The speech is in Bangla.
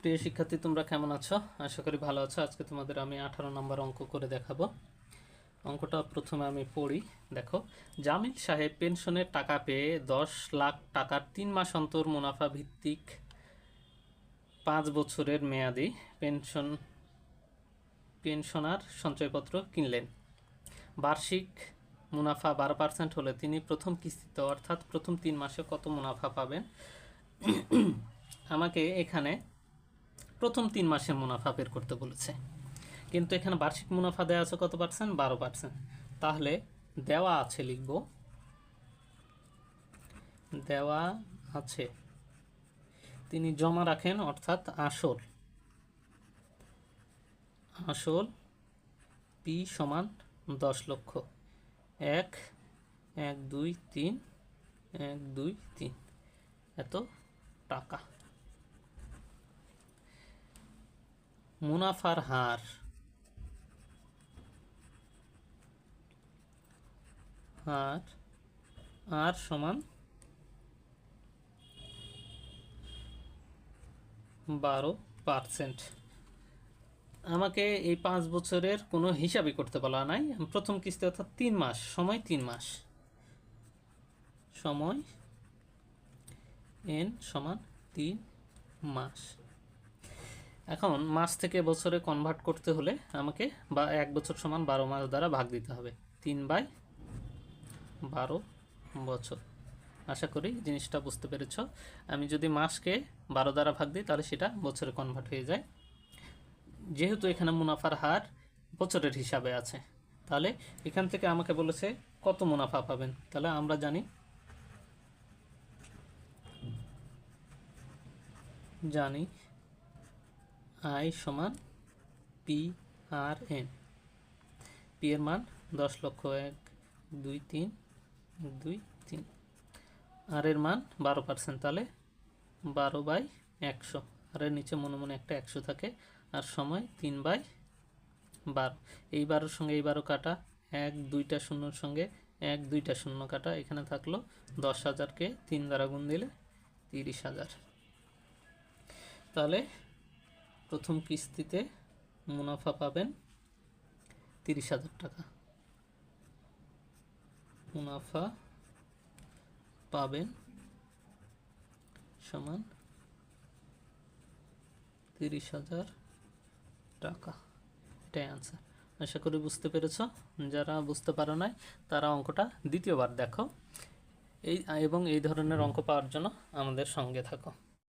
প্রিয় শিক্ষার্থী, তোমরা কেমন আছো? আশা করি ভালো আছো। আজকে তোমাদের আমি আঠারো নম্বর অঙ্ক করে দেখাবো। অঙ্কটা প্রথমে আমি পড়ি। দেখো, জামিল সাহেব পেনশনের টাকা পেয়ে দশ লাখ টাকার তিন মাস অন্তর মুনাফা ভিত্তিক পাঁচ বছরের মেয়াদি পেনশন, পেনশনার সঞ্চয়পত্র কিনলেন। বার্ষিক মুনাফা বারো পার্সেন্ট হলে তিনি প্রথম কিস্তিতে, অর্থাৎ প্রথম তিন মাসে কত মুনাফা পাবেন? আমাকে এখানে প্রথম তিন মাসের মুনাফা বের করতে বলেছে। কিন্তু এখানে বার্ষিক মুনাফা দেওয়া আছে কত পার্সেন্ট? বারো পার্সেন্ট। তাহলে দেওয়া আছে লিখব। দেওয়া আছে। তিনি জমা রাখেন অর্থাৎ আসল। আসল পি সমান দশ লক্ষ। এক এক, দুই, তিন, এক, দুই, তিন। এত টাকা। মুনাফার হার। হার, আর সমান বারো পার্সেন্ট। আমাকে এই পাঁচ বছরের কোনো হিসাবই করতে বলা নাই। প্রথম কিস্তি অর্থাৎ তিন মাস, সময় তিন মাস। সময় এন সমান তিন মাস। এখন মাস থেকে বছরে কনভার্ট করতে হলে আমাকে বা এক বছর সমান বারো মাস দ্বারা ভাগ দিতে হবে। তিন বাই বারো বছর। আশা করি জিনিসটা বুঝতে পেরেছ। আমি যদি মাসকে বারো দ্বারা ভাগ দিই, তাহলে সেটা বছরে কনভার্ট হয়ে যায়। যেহেতু এখানে মুনাফার হার বছরের হিসাবে আছে, তাহলে এখান থেকে আমাকে বলেছে কত মুনাফা পাবেন? তাহলে আমরা জানি জানি আই সমান পি আর এন। পি এর মান দশ লক্ষ এক, দুই তিন দুই তিন। আর এর মান বারো পার্সেন্ট তাহলে বারো বাই একশো। আর এর নিচে মনে মনে একটা একশো থাকে। আর সময় তিন বাই বারো। এই বারোর সঙ্গে এই বারো কাটা, এক, দুইটা শূন্যর সঙ্গে এক, দুইটা শূন্য কাটা, এখানে থাকল দশ হাজারকে তিন দ্বারা গুণ দিলে তিরিশ হাজার। তাহলে প্রথম কিস্তিতে মুনাফা পাবেন তিরিশ হাজার টাকা। মুনাফা পাবেন সমান তিরিশ হাজার টাকা। এটাই আনসার আশা করি বুঝতে পেরেছ। যারা বুঝতে পারো নাই, তারা অঙ্কটা দ্বিতীয়বার দেখো। এই, এবং এই ধরনের অঙ্ক পাওয়ার জন্য আমাদের সঙ্গে থাকো।